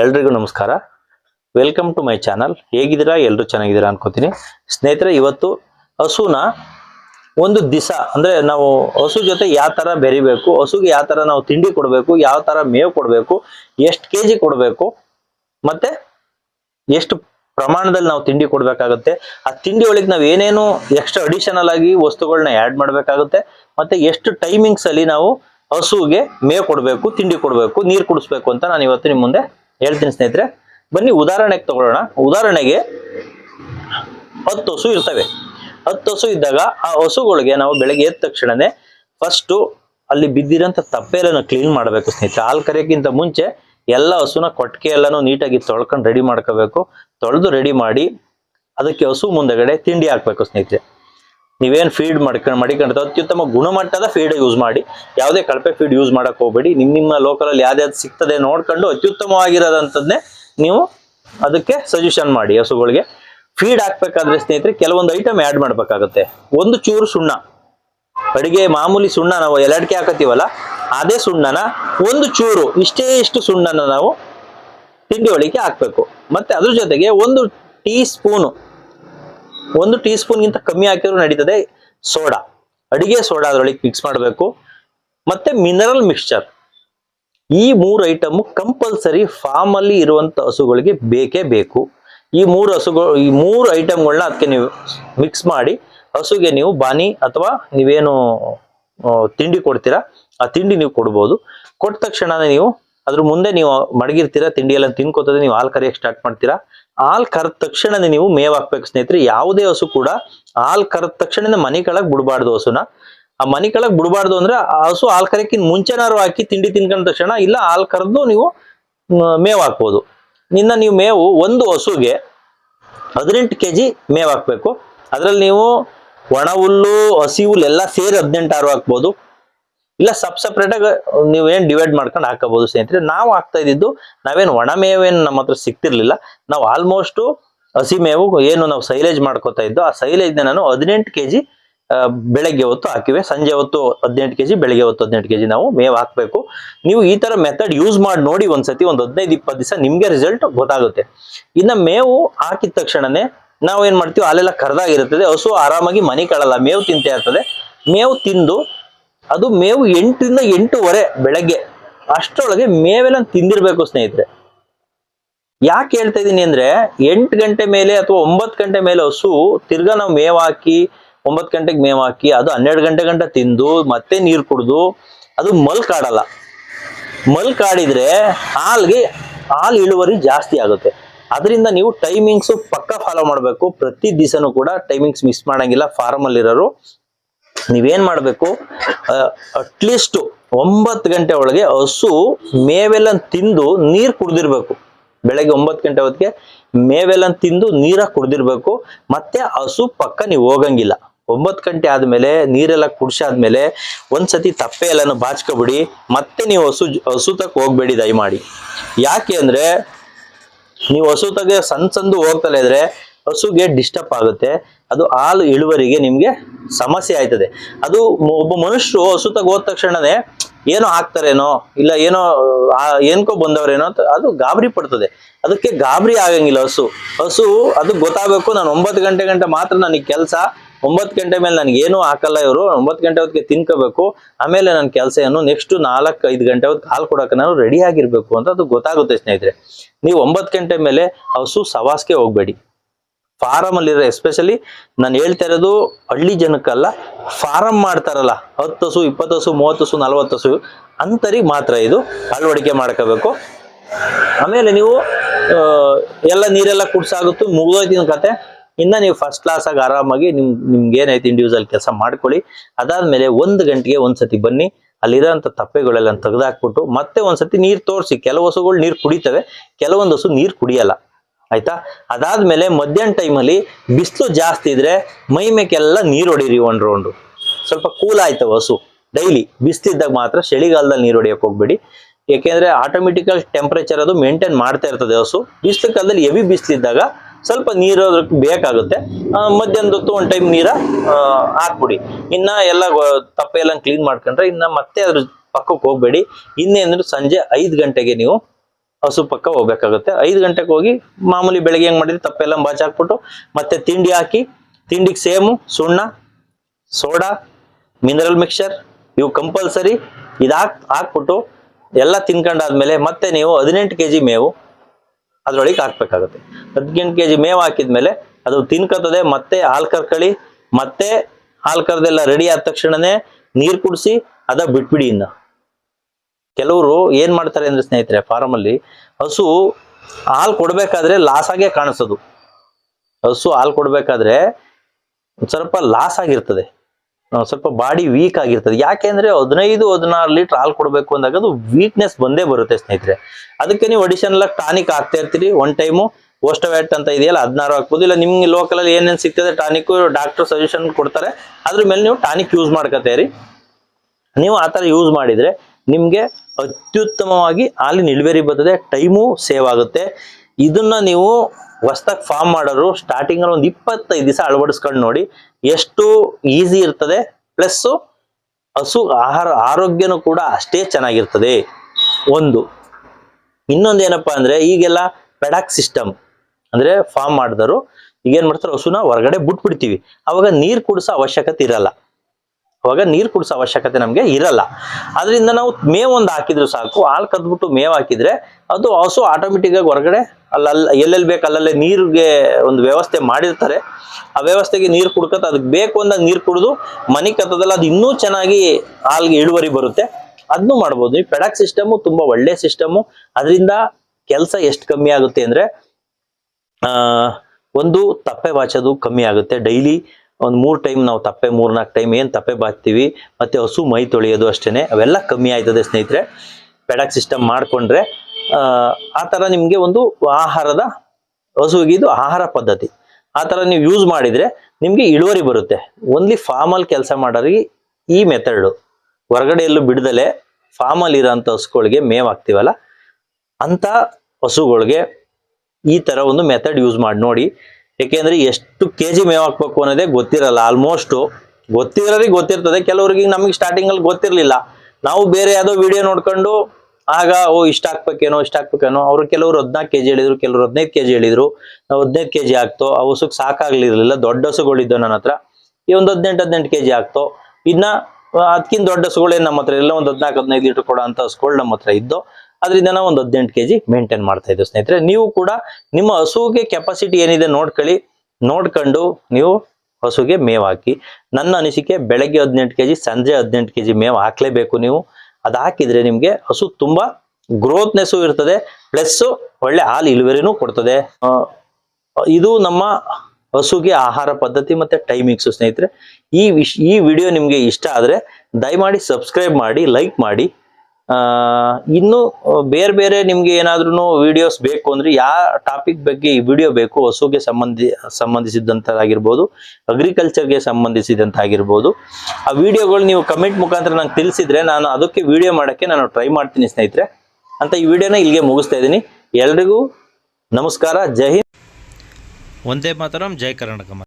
ಎಲ್ರಿಗೂ ನಮಸ್ಕಾರ. Welcome to my channel ಹೇಗಿದ್ದೀರಾ? ಎಲ್ಲರೂ ಚೆನ್ನಾಗಿದ್ದೀರಾ ಅನ್ಕೋತೀನಿ. ಸ್ನೇಹಿತರೆ, ಇವತ್ತು ಹಸುನ ಒಂದು ದಿಸ, ಅಂದ್ರೆ ನಾವು ಹಸು ಜೊತೆ ಯಾವ ತರ ಬೆರಿಬೇಕು, ಹಸುಗೆ ಯಾವ ತರ ನಾವು ತಿಂಡಿ ಕೊಡಬೇಕು, ಯಾವ ತರ ಮೇವು ಕೊಡಬೇಕು, ಎಷ್ಟು ಕೆ ಜಿ ಕೊಡಬೇಕು, ಮತ್ತೆ ಎಷ್ಟು ಪ್ರಮಾಣದಲ್ಲಿ ನಾವು ತಿಂಡಿ ಕೊಡ್ಬೇಕಾಗುತ್ತೆ, ಆ ತಿಂಡಿ ಒಳಗೆ ನಾವು ಏನೇನು ಎಕ್ಸ್ಟ್ರಾ ಅಡಿಷನಲ್ ಆಗಿ ವಸ್ತುಗಳನ್ನ ಆ್ಯಡ್ ಮಾಡಬೇಕಾಗುತ್ತೆ, ಮತ್ತೆ ಎಷ್ಟು ಟೈಮಿಂಗ್ಸ್ ಅಲ್ಲಿ ನಾವು ಹಸುವಿಗೆ ಮೇವು ಕೊಡಬೇಕು, ತಿಂಡಿ ಕೊಡಬೇಕು, ನೀರು ಕುಡಿಸ್ಬೇಕು ಅಂತ ನಾನು ಇವತ್ತು ನಿಮ್ಮ ಮುಂದೆ ಹೇಳ್ತೀನಿ ಸ್ನೇಹಿತರೆ, ಬನ್ನಿ ಉದಾಹರಣೆಗೆ ತಗೊಳ್ಳೋಣ. ಉದಾಹರಣೆಗೆ ಹತ್ತು ಹಸು ಇರ್ತವೆ. ಹತ್ತು ಹಸು ಇದ್ದಾಗ ಆ ಹಸುಗಳಿಗೆ ನಾವು ಬೆಳಗ್ಗೆ ಎದ್ದ ತಕ್ಷಣನೇ ಫಸ್ಟು ಅಲ್ಲಿ ಬಿದ್ದಿರೋಂಥ ತಪ್ಪೆಲನ್ನ ಕ್ಲೀನ್ ಮಾಡಬೇಕು ಸ್ನೇಹಿತರೆ. ಹಾಲು ಕರೆಯೋಕ್ಕಿಂತ ಮುಂಚೆ ಎಲ್ಲ ಹಸುನ ಕೊಟ್ಟಿಗೆ ಎಲ್ಲನೂ ನೀಟಾಗಿ ತೊಳ್ಕೊಂಡು ರೆಡಿ ಮಾಡ್ಕೋಬೇಕು. ತೊಳೆದು ರೆಡಿ ಮಾಡಿ ಅದಕ್ಕೆ ಹಸು ಮುಂದೆಗಡೆ ತಿಂಡಿ ಹಾಕ್ಬೇಕು ಸ್ನೇಹಿತರೆ. ನೀವೇನು ಫೀಡ್ ಮಾಡ್ಕೊಂಡು ಮಡಿಕೊಂಡು ಅತ್ಯುತ್ತಮ ಗುಣಮಟ್ಟದ ಫೀಡ್ ಯೂಸ್ ಮಾಡಿ, ಯಾವುದೇ ಕಳಪೆ ಫೀಡ್ ಯೂಸ್ ಮಾಡಕ್ಕೆ ಹೋಗ್ಬೇಡಿ. ನಿಮ್ಮ ನಿಮ್ಮ ಲೋಕಲಲ್ಲಿ ಯಾವ್ದು ಸಿಗ್ತದೆ ನೋಡ್ಕೊಂಡು ಅತ್ಯುತ್ತಮವಾಗಿರೋದಂಥದ್ದೇ ನೀವು ಅದಕ್ಕೆ ಸಜೆಷನ್ ಮಾಡಿ ಹಸುಗಳಿಗೆ. ಫೀಡ್ ಹಾಕ್ಬೇಕಾದ್ರೆ ಸ್ನೇಹಿತರೆ, ಕೆಲವೊಂದು ಐಟಮ್ ಆ್ಯಡ್ ಮಾಡ್ಬೇಕಾಗತ್ತೆ. ಒಂದು ಚೂರು ಸುಣ್ಣ. ಅಡಿಗೆ ಮಾಮೂಲಿ ಸುಣ್ಣ ನಾವು ಎಲ್ಲಡಿಕೆ ಹಾಕತ್ತೀವಲ್ಲ, ಅದೇ ಸುಣ್ಣನ ಒಂದು ಚೂರು, ಇಷ್ಟೇ ಇಷ್ಟು ಸುಣ್ಣನ ನಾವು ತಿಂಡಿ ಒಳಗೆ ಹಾಕ್ಬೇಕು. ಮತ್ತೆ ಅದ್ರ ಜೊತೆಗೆ ಒಂದು ಟೀ ಸ್ಪೂನು ಒಂದು ಟೀ ಸ್ಪೂನ್ಗಿಂತ ಕಮ್ಮಿ ಹಾಕಿದ್ರು ನಡೀತದೆ ಸೋಡಾ. ಅಡಿಗೆ ಸೋಡಾ ಅದರೊಳಗೆ ಮಿಕ್ಸ್ ಮಾಡಬೇಕು. ಮತ್ತೆ ಮಿನರಲ್ ಮಿಕ್ಸ್ಚರ್ ಈ ಮೂರು ಐಟಮ್ ಕಂಪಲ್ಸರಿ ಫಾರ್ಮ್ ಅಲ್ಲಿ ಇರುವಂತ ಹಸುಗಳಿಗೆ ಬೇಕೇ ಬೇಕು. ಈ ಮೂರು ಹಸುಗಳು, ಈ ಮೂರು ಐಟಮ್ಗಳನ್ನ ಅದಕ್ಕೆ ನೀವು ಮಿಕ್ಸ್ ಮಾಡಿ, ಹಸುಗೆ ನೀವು ಬಾನಿ ಅಥವಾ ನೀವೇನು ತಿಂಡಿ ಕೊಡ್ತೀರಾ, ಆ ತಿಂಡಿ ನೀವು ಕೊಡ್ಬೋದು. ಕೊಟ್ಟ ತಕ್ಷಣ ನೀವು ಅದ್ರ ಮುಂದೆ ನೀವು ಮಡಗಿರ್ತೀರಾ ತಿಂಡಿ ಎಲ್ಲ ತಿನ್ಕೋತದೆ, ನೀವು ಹಾಲು ಕರಿಯಕ್ಕೆ ಸ್ಟಾರ್ಟ್ ಮಾಡ್ತೀರಾ. ಹಾಲು ಕರೆದ ತಕ್ಷಣನೇ ನೀವು ಮೇವ್ ಹಾಕ್ಬೇಕು ಸ್ನೇಹಿತರೆ. ಯಾವುದೇ ಹಸು ಕೂಡ ಹಾಲು ಕರೆದ ತಕ್ಷಣನೇ ಮನೆ ಕೆಳಗೆ ಬಿಡಬಾರ್ದು ಹಸುನ. ಆ ಮನೆ ಕೆಳಗೆ ಬಿಡಬಾರ್ದು ಅಂದ್ರೆ ಆ ಹಸು ಹಾಲು ಕರೆಯಕ್ಕಿಂತ ಮುಂಚೆನಾರು ಹಾಕಿ ತಿಂಡಿ ತಿನ್ಕೊಂಡ ತಕ್ಷಣ ಇಲ್ಲ, ಹಾಲು ಕರೆದು ನೀವು ಮೇವು ಹಾಕ್ಬೋದು ನಿನ್ನ ನೀವು ಮೇವು ಒಂದು ಹಸುಗೆ ಹದಿನೆಂಟು ಕೆ ಜಿ ಮೇವ್ ಹಾಕ್ಬೇಕು ಅದ್ರಲ್ಲಿ ನೀವು ಒಣ ಹುಲ್ಲು, ಹಸಿ ಹುಲ್ಲು ಎಲ್ಲ ಸೇರಿ ಹದಿನೆಂಟು ಆರು ಹಾಕ್ಬೋದು. ಇಲ್ಲ ಸಬ್ ಸಪ್ರೇಟ್ ಆಗಿ ನೀವೇನ್ ಡಿವೈಡ್ ಮಾಡ್ಕೊಂಡು ಹಾಕಬಹುದು ಸ್ನೇಹಿತರೆ. ನಾವು ಹಾಕ್ತಾ ಇದ್ದಿದ್ದು ನಾವೇನ್ ಒಣ ಮೇವೇನು ನಮ್ಮ ಹತ್ರ ಸಿಕ್ತಿರ್ಲಿಲ್ಲ ನಾವು ಆಲ್ಮೋಸ್ಟ್ ಹಸಿ ಮೇವು ಏನು ನಾವು ಸೈಲೇಜ್ ಮಾಡ್ಕೋತಾ ಇದ್ದು ಆ ಸೈಲೇಜ್ ನಾನು ಹದಿನೆಂಟು ಕೆಜಿ ಬೆಳಗ್ಗೆ ಹೊತ್ತು ಹಾಕಿವೆ. ಸಂಜೆ ಹೊತ್ತು ಹದಿನೆಂಟು ಕೆಜಿ, ಬೆಳಗ್ಗೆ ಹೊತ್ತು ಹದಿನೆಂಟು ಕೆಜಿ ನಾವು ಮೇವು ಹಾಕ್ಬೇಕು. ನೀವು ಈ ತರ ಮೆಥಡ್ ಯೂಸ್ ಮಾಡಿ ನೋಡಿ ಒಂದ್ಸತಿ, ಒಂದು ಹದಿನೈದು, ಇಪ್ಪತ್ತು ದಿವಸ ನಿಮ್ಗೆ ರಿಸಲ್ಟ್ ಗೊತ್ತಾಗುತ್ತೆ. ಇನ್ನ ಮೇವು ಹಾಕಿದ ತಕ್ಷಣನೇ ನಾವು ಏನ್ ಮಾಡ್ತೀವಿ, ಅಲ್ಲೆಲ್ಲ ಕರ್ದಾಗಿರುತ್ತದೆ ಹಸು ಆರಾಮಾಗಿ ಮನೆ ಕಳಲ್ಲ. ಮೇವು ತಿಂತಾ ಇರ್ತದೆ. ಮೇವು ತಿಂದು ಅದು ಮೇವು ಎಂಟರಿಂದ ಎಂಟೂವರೆ ಬೆಳಗ್ಗೆ. ಅಷ್ಟರೊಳಗೆ ಮೇವೆಲ್ಲ ತಿಂದಿರ್ಬೇಕು ಸ್ನೇಹಿತರೆ. ಯಾಕೆ ಹೇಳ್ತಾ ಇದ್ದೀನಿ ಅಂದ್ರೆ, ಎಂಟು ಗಂಟೆ ಮೇಲೆ ಅಥವಾ ಒಂಬತ್ತು ಗಂಟೆ ಮೇಲೆ ಹಸು, ತಿರ್ಗಾ ನಾವು ಮೇವು ಹಾಕಿ ಒಂಬತ್ತು ಗಂಟೆಗೆ ಮೇವು ಹಾಕಿ ಅದು ಹನ್ನೆರಡು ಗಂಟೆ ಗಂಟೆ ತಿಂದು ಮತ್ತೆ ನೀರು ಕುಡಿದು, ಅದು ಮಲ್ಕಾಡಲ್ಲ ಮಲ್ಕಾಡಿದ್ರೆ ಹಾಲ್ಗೆ, ಹಾಲು ಇಳುವರಿ ಜಾಸ್ತಿ ಆಗುತ್ತೆ. ಅದರಿಂದ ನೀವು ಟೈಮಿಂಗ್ಸು ಪಕ್ಕ ಫಾಲೋ ಮಾಡಬೇಕು. ಪ್ರತಿ ದಿವಸನೂ ಕೂಡ ಟೈಮಿಂಗ್ಸ್ ಮಿಸ್ ಮಾಡಂಗಿಲ್ಲ ಫಾರ್ಮ್ ಅಲ್ಲಿರೋರು. ನೀವೇನ್ ಮಾಡಬೇಕು? ಅಟ್ಲೀಸ್ಟ್ ಒಂಬತ್ತು ಗಂಟೆ ಒಳಗೆ ಹಸು ಮೇವೆಲ್ಲ ತಿಂದು ನೀರು ಕುಡ್ದಿರ್ಬೇಕು. ಬೆಳಗ್ಗೆ ಒಂಬತ್ತು ಗಂಟೆ ಹೊತ್ತಿಗೆ ಮೇವೆಲ್ಲ ತಿಂದು ನೀರ ಕುಡ್ದಿರ್ಬೇಕು. ಮತ್ತೆ ಹಸು ಪಕ್ಕ ನೀವು ಹೋಗಂಗಿಲ್ಲ. ಒಂಬತ್ತು ಗಂಟೆ ಆದ್ಮೇಲೆ ನೀರೆಲ್ಲ ಕುಡ್ಸಾದ್ಮೇಲೆ ಒಂದ್ಸತಿ ತಪ್ಪೆ ಎಲ್ಲಾನು ಬಾಚ್ಕೊಬಿಡಿ. ಮತ್ತೆ ನೀವು ಹಸು ಹಸು ತಕ್ಕ ಹೋಗ್ಬೇಡಿ ದಯಮಾಡಿ. ಯಾಕೆ ಅಂದ್ರೆ ನೀವು ಹಸು ತಗ ಸಣ್ಣ ಸಂದು ಹೋಗ್ತಲೇ ಇದ್ರೆ ಹಸುಗೆ ಡಿಸ್ಟರ್ಬ್ ಆಗುತ್ತೆ. ಅದು ಹಾಲು ಇಳುವರಿಗೆ ನಿಮ್ಗೆ ಸಮಸ್ಯೆ ಆಯ್ತದೆ. ಅದು ಒಬ್ಬ ಮನುಷ್ಯರು ಹಸು ತಗೋದ ತಕ್ಷಣನೇ ಏನೋ ಹಾಕ್ತಾರೇನೋ, ಇಲ್ಲ ಏನೋ ಏನ್ಕೋ ಬಂದವರೇನೋ ಅಂತ ಅದು ಗಾಬರಿ ಪಡ್ತದೆ. ಅದಕ್ಕೆ ಗಾಬರಿ ಆಗಂಗಿಲ್ಲ ಹಸು. ಹಸು, ಅದು ಗೊತ್ತಾಗಬೇಕು, ನಾನು ಒಂಬತ್ತು ಗಂಟೆ ಗಂಟೆ ಮಾತ್ರ ನನಗೆ ಕೆಲಸ, ಒಂಬತ್ತು ಗಂಟೆ ಮೇಲೆ ನನಗೆ ಏನೂ ಹಾಕಲ್ಲ ಇವರು, ಒಂಬತ್ತು ಗಂಟೆ ಹೊತ್ತಿಗೆ ತಿನ್ಕೋಬೇಕು, ಆಮೇಲೆ ನನ್ನ ಕೆಲಸ ಏನು ನೆಕ್ಸ್ಟ್ ನಾಲ್ಕು, ಐದು ಗಂಟೆ ಹೊತ್ತು ಹಾಲು ಕೊಡೋಕೆ ನಾನು ರೆಡಿ ಆಗಿರ್ಬೇಕು ಅಂತ ಅದು ಗೊತ್ತಾಗುತ್ತೆ ಸ್ನೇಹಿತರೆ. ನೀವು ಒಂಬತ್ತು ಗಂಟೆ ಮೇಲೆ ಹಸು ಸವಾಸ್ಗೆ ಹೋಗ್ಬೇಡಿ. ಫಾರಂ ಅಲ್ಲಿರೋ ಎಸ್ಪೆಷಲಿ ನಾನು ಹೇಳ್ತಾ ಇರೋದು ಹಳ್ಳಿ ಜನಕ್ಕಲ್ಲ ಫಾರಂ ಮಾಡ್ತಾರಲ್ಲ ಹತ್ತು ಹಸು ಇಪ್ಪತ್ತು ಹಸು ಮೂವತ್ತು ಹಸು ನಲ್ವತ್ತು ಹಸು ಅಂತರಿಗೆ ಮಾತ್ರ ಇದು ಅಳವಡಿಕೆ ಮಾಡ್ಕೋಬೇಕು. ಆಮೇಲೆ ನೀವು ಎಲ್ಲ ನೀರೆಲ್ಲ ಕುಡ್ಸಾಗುತ್ತೆ ಮುಗಿದೋಯ್ತಿನ ಕತೆ, ಇನ್ನ ನೀವು ಫಸ್ಟ್ ಕ್ಲಾಸ್ ಆಗಿ ಆರಾಮಾಗಿ ನಿಮ್, ನಿಮ್ಗೆ ಏನೈತೆ ಇಂಡಿವಿಜುವಲ್ ಕೆಲಸ ಮಾಡ್ಕೊಳ್ಳಿ. ಅದಾದ್ಮೇಲೆ ಒಂದು ಗಂಟೆಗೆ ಒಂದ್ಸತಿ ಬನ್ನಿ, ಅಲ್ಲಿರೋಂಥ ತಪ್ಪೆಗಳೆಲ್ಲ ತೆಗೆದಾಕ್ಬಿಟ್ಟು ಮತ್ತೆ ಒಂದ್ಸತಿ ನೀರು ತೋರಿಸಿ, ಕೆಲವು ಹಸುಗಳು ನೀರು ಕುಡಿತವೆ, ಕೆಲವೊಂದು ಹಸು ನೀರು ಕುಡಿಯಲ್ಲ. ಆಯ್ತಾ? ಅದಾದ್ಮೇಲೆ ಮಧ್ಯಾಹ್ನ ಟೈಮಲ್ಲಿ ಬಿಸಿಲು ಜಾಸ್ತಿ ಇದ್ರೆ ಮೈ ಮೇಕೆಲ್ಲ ನೀರು ಹೊಡೀರಿ ಒನ್ ರೌಂಡು ಸ್ವಲ್ಪ ಕೂಲ್ ಆಯ್ತು ಹಸು. ಡೈಲಿ ಬಿಸಿಲಿದ್ದಾಗ ಮಾತ್ರ ಚಳಿಗಾಲದಲ್ಲಿ ನೀರು ಹೊಡಿಯಕ್ಕೆ ಹೋಗ್ಬೇಡಿ. ಯಾಕೆಂದ್ರೆ ಆಟೋಮೆಟಿಕಲ್ ಟೆಂಪರೇಚರ್ ಅದು ಮೇಂಟೈನ್ ಮಾಡ್ತಾ ಇರ್ತದೆ ಹಸು. ಬಿಸಿಲು ಕಾಲದಲ್ಲಿ ಹೆವಿ ಬಿಸಿಲಿದ್ದಾಗ ಸ್ವಲ್ಪ ನೀರು ಅದಕ್ಕೆ ಬೇಕಾಗುತ್ತೆ. ಮಧ್ಯಾಹ್ನದೊತ್ತು ಒಂದು ಟೈಮ್ ನೀರ ಹಾಕ್ಬಿಡಿ. ಇನ್ನ ಎಲ್ಲ ತಪ್ಪೆಲ್ಲ ಕ್ಲೀನ್ ಮಾಡ್ಕೊಂಡ್ರೆ ಇನ್ನ ಮತ್ತೆ ಅದ್ರ ಪಕ್ಕಕ್ಕೆ ಹೋಗ್ಬೇಡಿ. ಇನ್ನೇಂದ್ರೆ ಸಂಜೆ ಐದು ಗಂಟೆಗೆ ನೀವು ಹಸು ಪಕ್ಕ ಹೋಗ್ಬೇಕಾಗುತ್ತೆ. ಐದು ಗಂಟೆಗೆ ಹೋಗಿ ಮಾಮೂಲಿ ಬೆಳಗ್ಗೆ ಹೆಂಗ್ ಮಾಡಿದ್ರೆ? ತಪ್ಪೆಲ್ಲ ಬಾಚಾಕ್ಬಿಟ್ಟು ಮತ್ತೆ ತಿಂಡಿ ಹಾಕಿ, ತಿಂಡಿಗೆ ಸೇಮು, ಸುಣ್ಣ, ಸೋಡಾ ಮಿನರಲ್ ಮಿಕ್ಸರ್ ಇವು ಕಂಪಲ್ಸರಿ ಇದು ಹಾಕ್, ಹಾಕ್ಬಿಟ್ಟು ಎಲ್ಲ ತಿನ್ಕೊಂಡಾದ್ಮೇಲೆ ಮತ್ತೆ ನೀವು ಹದಿನೆಂಟು ಕೆ ಜಿ ಮೇವು ಅದರೊಳಗೆ ಹಾಕ್ಬೇಕಾಗುತ್ತೆ. ಹದಿನೆಂಟು ಕೆ ಜಿ ಮೇವು ಹಾಕಿದ್ಮೇಲೆ ಅದು ತಿನ್ಕೋತದೆ ಮತ್ತೆ ಹಾಲು ಕರ್ಕಳಿ, ಮತ್ತೆ ಹಾಲು ಕರ್ದೆಲ್ಲ ರೆಡಿ ಆದ ತಕ್ಷಣನೇ ನೀರು ಕುಡಿಸಿ, ಅದ ಬಿಟ್ಬಿಡಿ ಇನ್ನ. ಕೆಲವರು ಏನ್ ಮಾಡ್ತಾರೆ ಅಂದ್ರೆ ಸ್ನೇಹಿತರೆ ಫಾರಮ್ ಅಲ್ಲಿ ಹಸು ಹಾಲು ಕೊಡ್ಬೇಕಾದ್ರೆ ಲಾಸ್ ಆಗೇ ಕಾಣಿಸೋದು. ಹಸು ಹಾಲು ಕೊಡ್ಬೇಕಾದ್ರೆ ಸ್ವಲ್ಪ ಲಾಸ್ ಆಗಿರ್ತದೆ. ಸ್ವಲ್ಪ ಬಾಡಿ ವೀಕ್ ಆಗಿರ್ತದೆ. ಯಾಕೆಂದ್ರೆ ಹದಿನೈದು, ಹದಿನಾರು ಲೀಟರ್ ಹಾಲು ಕೊಡಬೇಕು ಅಂದಾಗ ಅದು ವೀಕ್ನೆಸ್ ಬಂದೇ ಬರುತ್ತೆ ಸ್ನೇಹಿತರೆ. ಅದಕ್ಕೆ ನೀವು ಅಡಿಷನಲ್ ಟಾನಿಕ್ ಹಾಕ್ತಾ ಇರ್ತೀರಿ. ಒನ್ ಟೈಮು ಓಸ್ಟವ್ಯಾಟ್ ಅಂತ ಇದೆಯಲ್ಲ, ಹದಿನಾರು ಹಾಕ್ಬೋದು. ಇಲ್ಲ ನಿಮ್ಗೆ ಲೋಕಲ್ ಅಲ್ಲಿ ಏನೇನು ಸಿಗ್ತದೆ ಟಾನಿಕ್ ಡಾಕ್ಟರ್ ಸಜೆಷನ್ ಕೊಡ್ತಾರೆ. ಅದ್ರ ಮೇಲೆ ನೀವು ಟಾನಿಕ್ ಯೂಸ್ ಮಾಡ್ಕೋತೀರಿ ನೀವು ಆ ಥರ ಯೂಸ್ ಮಾಡಿದ್ರೆ ನಿಮಗೆ ಅತ್ಯುತ್ತಮವಾಗಿ ಹಾಲಿನ ಇಳುವರಿ ಬರ್ತದೆ ಟೈಮು ಸೇವ್ ಆಗುತ್ತೆ. ಇದನ್ನ ನೀವು ಹೊಸ್ದಾಗಿ ಫಾರ್ಮ್ ಮಾಡೋರು ಸ್ಟಾರ್ಟಿಂಗ್ ಅಲ್ಲಿ ಒಂದು ಇಪ್ಪತ್ತೈದು ದಿವಸ ಅಳವಡಿಸ್ಕೊಂಡು ನೋಡಿ ಎಷ್ಟು ಈಸಿ ಇರ್ತದೆ ಪ್ಲಸ್ ಹಸು ಆಹಾರ ಆರೋಗ್ಯನೂ ಕೂಡ ಅಷ್ಟೇ ಚೆನ್ನಾಗಿರ್ತದೆ. ಒಂದು. ಇನ್ನೊಂದು ಏನಪ್ಪಾ ಅಂದ್ರೆ ಈಗೆಲ್ಲ ಪೆಡಾಕ್ ಸಿಸ್ಟಮ್ ಅಂದ್ರೆ ಫಾರ್ಮ್ ಮಾಡಿದವರು ಈಗ ಏನ್ ಮಾಡ್ತಾರೆ, ಹಸುನ ಹೊರಗಡೆ ಬಿಟ್ಬಿಡ್ತೀವಿ. ಅವಾಗ ನೀರ್ ಕುಡಿಸೋ ಅವಶ್ಯಕತೆ ಇರಲ್ಲ. ಅವಾಗ ನೀರು ಕುಡಿಸೋ ಅವಶ್ಯಕತೆ ನಮಗೆ ಇರಲ್ಲ. ಅದರಿಂದ ನಾವು ಮೇವು ಒಂದು ಹಾಕಿದ್ರು ಸಾಕು. ಹಾಲು ಕದ್ಬಿಟ್ಟು ಮೇವು ಹಾಕಿದ್ರೆ ಅದು ಹಸು ಆಟೋಮೆಟಿಕ್ ಆಗಿ ಹೊರಗಡೆ ಅಲ್ಲಲ್ಲ ಎಲ್ಲೆಲ್ಲಿ ಬೇಕು ಅಲ್ಲಲ್ಲೇ ನೀರಿಗೆ ಒಂದು ವ್ಯವಸ್ಥೆ ಮಾಡಿರ್ತಾರೆ. ಆ ವ್ಯವಸ್ಥೆಗೆ ನೀರು ಕುಡ್ಕತ್ತ ಅದಕ್ಕೆ ಬೇಕು ಅಂದಾಗ ನೀರು ಕುಡಿದು ಮನೆ ಕತ್ತದಲ್ಲ ಅದು ಇನ್ನೂ ಚೆನ್ನಾಗಿ ಹಾಲ್ಗೆ ಇಳುವರಿ ಬರುತ್ತೆ. ಅದನ್ನು ಮಾಡ್ಬೋದು. ಈ ಪೆಡಾಕ್ ಸಿಸ್ಟಮು ತುಂಬಾ ಒಳ್ಳೆ ಸಿಸ್ಟಮು ಅದರಿಂದ ಕೆಲಸ ಎಷ್ಟು ಕಮ್ಮಿ ಆಗುತ್ತೆ ಅಂದ್ರೆ ಒಂದು ತಪ್ಪೆ ಬಾಚೋದು ಕಮ್ಮಿ ಆಗುತ್ತೆ. ಡೈಲಿ ಒಂದು ಮೂರು ಟೈಮ್ ನಾವು ತಪ್ಪೆ ಮೂರ್ನಾಲ್ಕು ಟೈಮ್ ಏನು ತಪ್ಪೆ ಬಾಚ್ತೀವಿ ಮತ್ತು ಹಸು ಮೈ ತೊಳೆಯೋದು ಅಷ್ಟೇನೆ. ಅವೆಲ್ಲ ಕಮ್ಮಿ ಆಯ್ತದೆ ಸ್ನೇಹಿತರೆ. ಪೆಡಾಕ್ ಸಿಸ್ಟಮ್ ಮಾಡಿಕೊಂಡ್ರೆ, ಆ ಥರ ನಿಮಗೆ ಒಂದು ಆಹಾರದ ಹಸುವಿಗೆ ಇದು ಆಹಾರ ಪದ್ಧತಿ. ಆ ಥರ ನೀವು ಯೂಸ್ ಮಾಡಿದರೆ ನಿಮಗೆ ಇಳುವರಿ ಬರುತ್ತೆ. ಓನ್ಲಿ ಫಾರ್ಮಲ್ಲಿ ಕೆಲಸ ಮಾಡೋರಿಗೆ ಈ ಮೆಥಡು ಹೊರಗಡೆಯಲ್ಲೂ ಬಿಡ್ದಲೆ ಫಾರ್ಮಲ್ಲಿ ಇರೋಂಥ ಹಸುಗಳಿಗೆ ಮೇವ್ ಅಂತ ಹಸುಗಳಿಗೆ ಈ ಥರ ಒಂದು ಮೆಥಡ್ ಯೂಸ್ ಮಾಡಿ ನೋಡಿ. ಯಾಕೆಂದ್ರೆ ಎಷ್ಟು ಕೆ ಜಿ ಮೇವ್ ಹಾಕ್ಬೇಕು ಅನ್ನೋದೇ ಗೊತ್ತಿರಲ್ಲ. ಆಲ್ಮೋಸ್ಟ್ ಗೊತ್ತಿರೋರಿಗೆ ಗೊತ್ತಿರ್ತದೆ. ಕೆಲವರಿಗೆ ನಮಗೆ ಸ್ಟಾರ್ಟಿಂಗ್ ಅಲ್ಲಿ ಗೊತ್ತಿರ್ಲಿಲ್ಲ. ನಾವು ಬೇರೆ ಯಾವ್ದೋ ವಿಡಿಯೋ ನೋಡ್ಕೊಂಡು, ಆಗ, ಓ, ಇಷ್ಟ ಹಾಕ್ಬೇಕೇನೋ ಇಷ್ಟ ಹಾಕ್ಬೇಕೇನೋ, ಅವ್ರು ಕೆಲವರು ಹದಿನಾಲ್ಕು ಕೆಜಿ ಹೇಳಿದ್ರು, ಕೆಲವರು ಹದಿನೈದು ಕೆಜಿ ಹೇಳಿದ್ರು. ನಾವು ಹದಿನೈದು ಕೆಜಿ ಹಾಕ್ತೋ, ಆ ಹಸುಗೆ ಸಾಕಾಗ್ಲಿರ್ಲಿಲ್ಲ. ದೊಡ್ಡ ಹಸುಗಳಿದ್ದೋ ನನ್ನ ಹತ್ರ, ಈ ಒಂದು ಹದಿನೆಂಟು ಹದಿನೆಂಟು ಕೆಜಿ ಹಾಕ್ತೋ, ಇನ್ನ ಅದಕ್ಕಿಂತ ದೊಡ್ಡ ಹಸುಗಳೇನು ನಮ್ಮ ಹತ್ರ ಎಲ್ಲ ಒಂದು ಹದಿನಾಲ್ಕು, ಹದಿನೈದು ಲೀಟರ್ ಕೊಡೋ ಅಂತ ಹಸುಗಳು ನಮ್ಮ ಹತ್ರ ಇದ್ದು ಅದರಿಂದ ನಾವು ಒಂದು ಹದಿನೆಂಟು ಕೆಜಿ ಮೇಂಟೈನ್ ಮಾಡ್ತಾ ಇದ್ದೀವಿ ಸ್ನೇಹಿತರೆ. ನೀವು ಕೂಡ ನಿಮ್ಮ ಹಸುವಿಗೆ ಕೆಪಾಸಿಟಿ ಏನಿದೆ ನೋಡ್ಕೊಳ್ಳಿ, ನೋಡ್ಕೊಂಡು ನೀವು ಹಸುಗೆ ಮೇವು ಹಾಕಿ. ನನ್ನ ಅನಿಸಿಕೆ ಬೆಳಗ್ಗೆ ಹದಿನೆಂಟು ಕೆಜಿ, ಸಂಜೆ ಹದಿನೆಂಟು ಕೆಜಿ ಮೇವು ಹಾಕ್ಲೇಬೇಕು ನೀವು. ಅದು ಹಾಕಿದ್ರೆ ನಿಮಗೆ ಹಸು ತುಂಬ ಗ್ರೋತ್ನೆಸ್ಸು ಇರ್ತದೆ ಪ್ಲಸ್ ಒಳ್ಳೆ ಹಾಲು ಇಳುವರಿನೂ ಕೊಡ್ತದೆ. ಇದು ನಮ್ಮ ಹಸುಗೆ ಆಹಾರ ಪದ್ಧತಿ ಮತ್ತೆ ಟೈಮಿಂಗ್ಸು ಸ್ನೇಹಿತರೆ. ಈ ವಿಶ್ ಈ ವಿಡಿಯೋ ನಿಮಗೆ ಇಷ್ಟ ಆದರೆ ದಯಮಾಡಿ ಸಬ್ಸ್ಕ್ರೈಬ್ ಮಾಡಿ ಲೈಕ್ ಮಾಡಿ. ಇನ್ನು ಬೇರೆ ಬೇರೆ ನಿಮ್ಗೆ ಏನಾದ್ರೂ ವಿಡಿಯೋಸ್ ಬೇಕು ಅಂದ್ರೆ ಯಾವ ಟಾಪಿಕ್ ಬಗ್ಗೆ ಈ ವಿಡಿಯೋ ಬೇಕು, ಹಸುಗೆ ಸಂಬಂಧಿ ಸಂಬಂಧಿಸಿದಂತಾಗಿರ್ಬೋದು ಅಗ್ರಿಕಲ್ಚರ್ಗೆ ಸಂಬಂಧಿಸಿದಂತಾಗಿರ್ಬೋದು, ಆ ವಿಡಿಯೋಗಳು ನೀವು ಕಮೆಂಟ್ ಮುಖಾಂತರ ನಂಗೆ ತಿಳಿಸಿದ್ರೆ ನಾನು ಅದಕ್ಕೆ ವಿಡಿಯೋ ಮಾಡಕ್ಕೆ ನಾನು ಟ್ರೈ ಮಾಡ್ತೀನಿ ಸ್ನೇಹಿತರೆ. ಅಂತ ಈ ವಿಡಿಯೋನ ಇಲ್ಲಿಗೆ ಮುಗಿಸ್ತಾ ಇದ್ದೀನಿ. ಎಲ್ರಿಗೂ ನಮಸ್ಕಾರ, ಜೈ ಹಿಂದ್. ಒಂದೇ ಮಾತರಂ, ಜೈ ಕರ್ನಾಟಕ